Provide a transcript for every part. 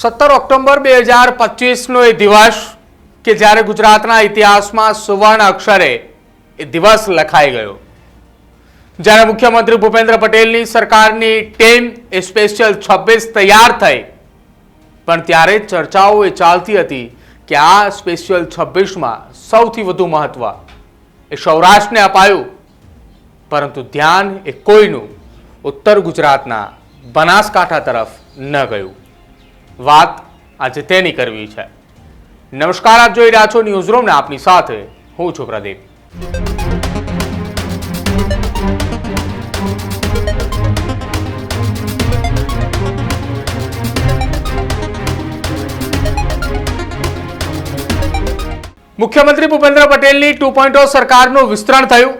સત્તર ઓક્ટોબર બે હજાર પચીસનો એ દિવસ કે જ્યારે ગુજરાતના ઇતિહાસમાં સુવર્ણ અક્ષરે એ દિવસ લખાઈ ગયો. જ્યારે મુખ્યમંત્રી ભૂપેન્દ્ર પટેલની સરકારની ટીમ એ સ્પેશિયલ છવ્વીસ તૈયાર થઈ, પણ ત્યારે ચર્ચાઓ એ ચાલતી હતી કે આ સ્પેશિયલ છવ્વીસમાં સૌથી વધુ મહત્વ એ સૌરાષ્ટ્રને અપાયું. પરંતુ ધ્યાન એ કોઈનું ઉત્તર ગુજરાતના બનાસકાંઠા તરફ ન ગયું. વાત આજે તેની કરવી છે. નમસ્કાર, આપ જોઈ રહ્યા છો ન્યૂઝ રૂમ ને આપની સાથે હું છું પ્રદીપ. મુખ્યમંત્રી ભૂપેન્દ્ર પટેલની ટુ પોઈન્ટ સરકારનું વિસ્તરણ થયું,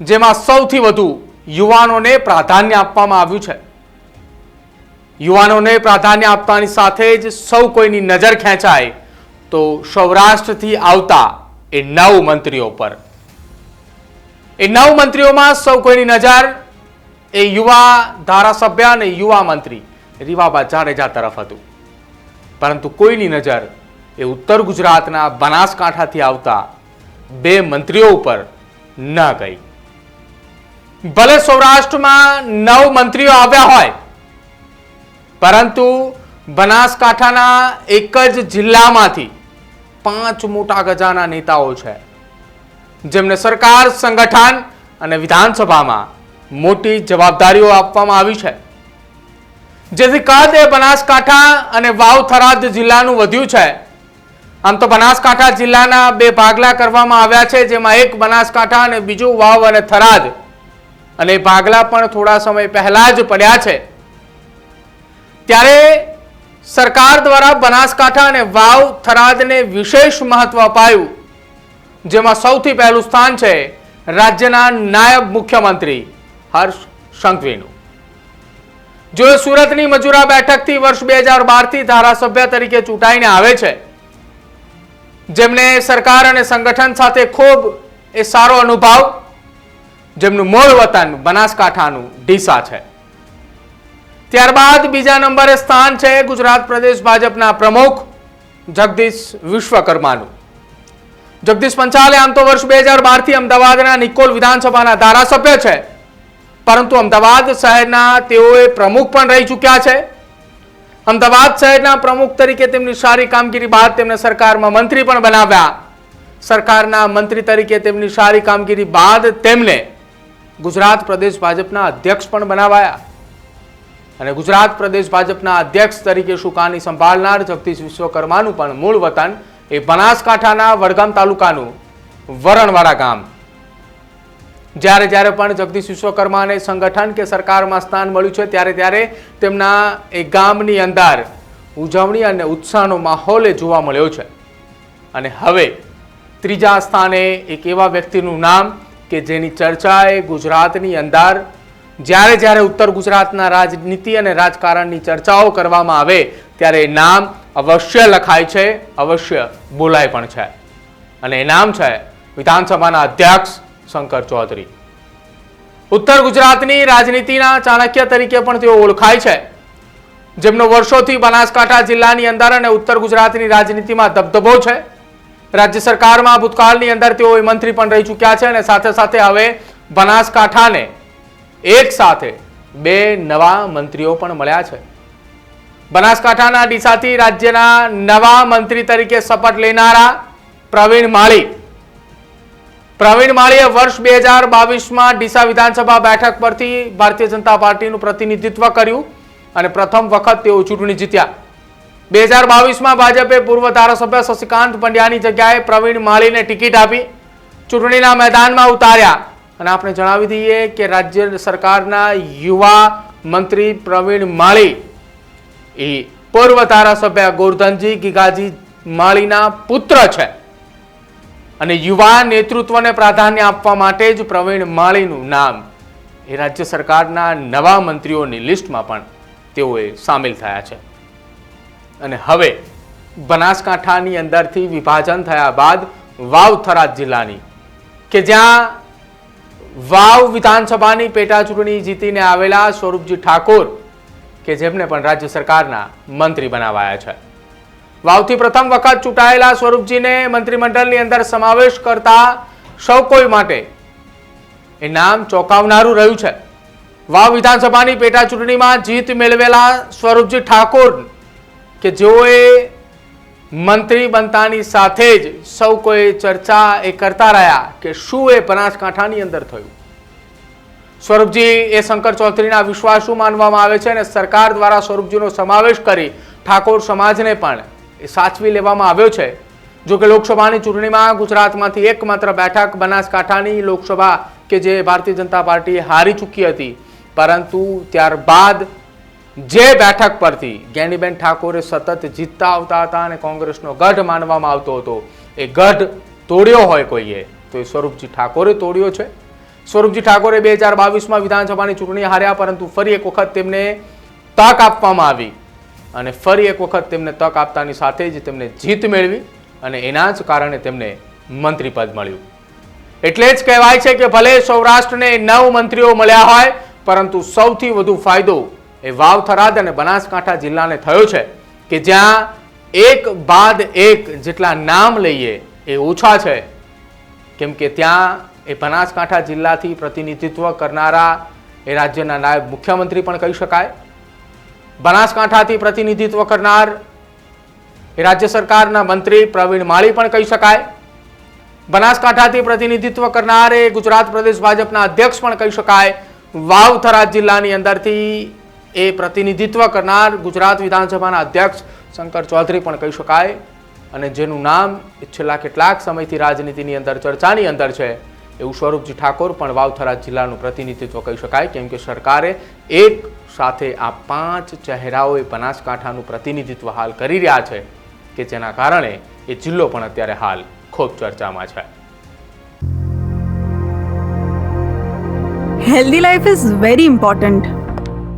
જેમાં સૌથી વધુ યુવાનોને પ્રાધાન્ય આપવામાં આવ્યું છે. યુવાનોને પ્રાધાન્ય આપવાની સાથે જ સૌ કોઈની નજર ખેંચાય તો સૌરાષ્ટ્રથી આવતા એ નવ મંત્રીઓ પર. એ નવ મંત્રીઓમાં સૌ કોઈની નજર એ યુવા ધારાસભ્ય અને યુવા મંત્રી રીવાબા જાડેજા તરફ હતું. પરંતુ કોઈની નજર એ ઉત્તર ગુજરાતના બનાસકાંઠાથી આવતા બે મંત્રીઓ ઉપર ન ગઈ. ભલે સૌરાષ્ટ્રમાં નવ મંત્રીઓ આવ્યા હોય પરંતુ બનાસકાંઠાના એક જ જિલ્લામાંથી પાંચ મોટા ગજાના નેતાઓ છે. જેમને સરકાર, સંગઠન અને વિધાનસભામાં મોટી જવાબદારીઓ આપવામાં આવી છે. જેથી કદ એ બનાસકાંઠા અને વાવ થરાદ જિલ્લાનું વધ્યું છે. આમ તો બનાસકાંઠા જિલ્લાના બે ભાગલા કરવામાં આવ્યા છે, જેમાં એક બનાસકાંઠા અને બીજું વાવ અને થરાદ. અને ભાગલા પણ થોડા સમય પહેલા જ પડ્યા છે. ત્યારે સરકાર દ્વારા બનાસકાંઠા અને વાવ થરાદને વિશેષ મહત્વ અપાયું, જેમાં સૌથી પહેલું સ્થાન છે રાજ્યના નાયબ મુખ્યમંત્રી હર્ષ સંઘવીનું. જો સુરતની મજૂરા બેઠકથી વર્ષ બે હજાર બારથી ધારાસભ્ય તરીકે ચૂંટાઈને આવે છે, જેમને સરકાર અને સંગઠન સાથે ખૂબ એ સારો અનુભવ, જેમનું મૂળ વતન બનાસકાંઠાનું ડીસા છે. ત્યારબાદ બીજા નંબરે સ્થાન છે ગુજરાત પ્રદેશ ભાજપના પ્રમુખ જગદીશ વિશ્વકર્માનું. જગદીશ પંચાલે આમ તો વર્ષ બે હજાર બારથી અમદાવાદના નિકોલ વિધાનસભાના ધારાસભ્ય છે. પરંતુ અમદાવાદ શહેરના તેઓએ પ્રમુખ પણ રહી ચૂક્યા છે. અમદાવાદ શહેરના પ્રમુખ તરીકે તેમની સારી કામગીરી બાદ તેમને સરકારમાં મંત્રી પણ બનાવ્યા. સરકારના મંત્રી તરીકે તેમની સારી કામગીરી બાદ તેમને ગુજરાત પ્રદેશ ભાજપના અધ્યક્ષ પણ બનાવાયા. અને ગુજરાત પ્રદેશ ભાજપના અધ્યક્ષ તરીકે સુકાની સંભાળનાર જગદીશ વિશ્વકર્માનું પણ મૂળ વતન એ બનાસકાંઠાના વડગામ તાલુકાનું વરણવાડા ગામ. જ્યારે જ્યારે પણ જગદીશ વિશ્વકર્માને સંગઠન કે સરકારમાં સ્થાન મળ્યું છે, ત્યારે ત્યારે તેમના એ ગામની અંદર ઉજવણી અને ઉત્સાહનો માહોલ જોવા મળ્યો છે. અને હવે ત્રીજા સ્થાને એક એવા વ્યક્તિનું નામ કે જેની ચર્ચા એ ગુજરાતની અંદર જ્યારે જ્યારે ઉત્તર ગુજરાતના રાજનીતિ અને રાજકારણની ચર્ચાઓ કરવામાં આવે, ત્યારે એ નામ અવશ્ય લખાય છે, અવશ્ય બોલાય પણ છે. અને એ નામ છે વિધાનસભાના અધ્યક્ષ શંકર ચૌધરી. ઉત્તર ગુજરાતની રાજનીતિના ચાણક્ય તરીકે પણ તેઓ ઓળખાય છે. જેમનો વર્ષોથી બનાસકાંઠા જિલ્લાની અંદર અને ઉત્તર ગુજરાતની રાજનીતિમાં દબદબો છે. રાજ્ય સરકારમાં ભૂતકાળની અંદર તેઓ મંત્રી પણ રહી ચૂક્યા છે અને સાથે સાથે હવે બનાસકાંઠાને એક સાથે બે નવા મંત્રીઓ પણ મળ્યા છે. બનાસકાંઠાના ડીસાથી રાજ્યના નવા મંત્રી તરીકે શપથ લેનારા પ્રવીણ માળી. પ્રવીણ માળીએ વર્ષ બે હજાર બાવીસમાં ડીસા વિધાનસભા બેઠક પરથી ભારતીય જનતા પાર્ટીનું પ્રતિનિધિત્વ કર્યું અને પ્રથમ વખત તેઓ ચૂંટણી જીત્યા. બે હજાર બાવીસમાં ભાજપે પૂર્વ ધારાસભ્ય શશિકાંત પંડ્યાની જગ્યાએ પ્રવીણ માળીને ટિકિટ આપી ચૂંટણીના મેદાનમાં ઉતાર્યા. અને આપણે જણાવી દઈએ કે રાજ્ય સરકારના યુવા મંત્રી પ્રવીણ માળી એ પૂર્વ ધારાસભ્ય ગોરધનજી ગીગાજી માળીના પુત્ર છે. અને યુવા નેતૃત્વને પ્રાધાન્ય આપવા માટે જ પ્રવીણ માળીનું નામ એ રાજ્ય સરકારના નવા મંત્રીઓની લિસ્ટમાં પણ તેઓએ સામેલ થયા છે. અને હવે બનાસકાંઠાની અંદરથી વિભાજન થયા બાદ વાવથરા જિલ્લાની કે જ્યાં વાવ વિધાનસભાની પેટા ચૂંટણી જીતીને આવેલા સ્વરૂપજી ઠાકોર, કે જેમને પણ રાજ્ય સરકારના મંત્રી બનાવાયા છે. વાવથી પ્રથમ વખત ચૂંટાયેલા સ્વરૂપજીને મંત્રીમંડળની અંદર સમાવેશ કરતા સૌ કોઈ માટે એ નામ ચોંકાવનારું રહ્યું છે. વાવ વિધાનસભાની પેટા ચૂંટણીમાં જીત મેળવેલા સ્વરૂપજી ઠાકોર, કે જેઓએ મંત્રી બનતાની સાથે જ સૌ કોઈ ચર્ચા એ કરતા રહ્યા કે શું એ બનાસકાંઠાની અંદર થયું. સ્વરૂપજી, એ શંકર ચૌધરીના વિશ્વાસુ માનવામાં આવે છે અને સરકાર દ્વારા સ્વરૂપજીનો સમાવેશ કરી ઠાકોર સમાજને પણ એ સાચવી લેવામાં આવ્યો છે. જો કે લોકસભાની ચૂંટણીમાં ગુજરાતમાંથી એકમાત્ર બેઠક બનાસકાંઠાની લોકસભા કે જે ભારતીય જનતા પાર્ટી હારી ચૂકી હતી. પરંતુ ત્યારબાદ જે બેઠક પરથી જ્ઞાનીબેન ઠાકોરે સતત જીતતા આવતા હતા અને કોંગ્રેસનો ગઢ માનવામાં આવતો હતો, એ ગઢ તોડ્યો હોય કોઈએ, તો એ સ્વરૂપજી ઠાકોરે તોડ્યો છે. સ્વરૂપજી ઠાકોરે બે હજાર બાવીસમાં વિધાનસભાની ચૂંટણી હાર્યા, પરંતુ ફરી એક વખત તેમને તક આપવામાં આવી. અને ફરી એક વખત તેમને તક આપતાની સાથે જ તેમને જીત મેળવી અને એના જ કારણે તેમને મંત્રીપદ મળ્યું. એટલે જ કહેવાય છે કે ભલે સૌરાષ્ટ્રને નવ મંત્રીઓ મળ્યા હોય, પરંતુ સૌથી વધુ ફાયદો એ વાવ થરાદ અને બનાસકાંઠા જિલ્લાને થયો છે કે જ્યાં એક બાદ એક જેટલા નામ લઈએ એ ઓછા છે. કેમ કે ત્યાં એ બનાસકાંઠા જિલ્લાથી પ્રતિનિધિત્વ કરનારા એ રાજ્યના નાયબ મુખ્યમંત્રી પણ કહી શકાય. બનાસકાંઠાથી પ્રતિનિધિત્વ કરનાર એ રાજ્ય સરકારના મંત્રી પ્રવીણ માળી પણ કહી શકાય. બનાસકાંઠાથી પ્રતિનિધિત્વ કરનાર એ ગુજરાત પ્રદેશ ભાજપના અધ્યક્ષ પણ કહી શકાય. વાવ થરાદ જિલ્લાની અંદરથી એ પ્રતિનિધિત્વ કરનાર ગુજરાત વિધાનસભાના અધ્યક્ષ શંકર ચૌધરી પણ કહી શકાય. અને જેનું નામ છેલ્લા કેટલાક સમયથી રાજનીતિની અંદર, ચર્ચાની અંદર છે, એવું સ્વરૂપજી ઠાકોર પણ વાવથરા જિલ્લાનું પ્રતિનિધિત્વ કહી શકાય. કેમ કે સરકારે એક સાથે આ પાંચ ચહેરાઓએ બનાસકાંઠાનું પ્રતિનિધિત્વ હાલ કરી રહ્યા છે, કે જેના કારણે એ જિલ્લો પણ અત્યારે હાલ ખૂબ ચર્ચામાં છે. Healthy life is very important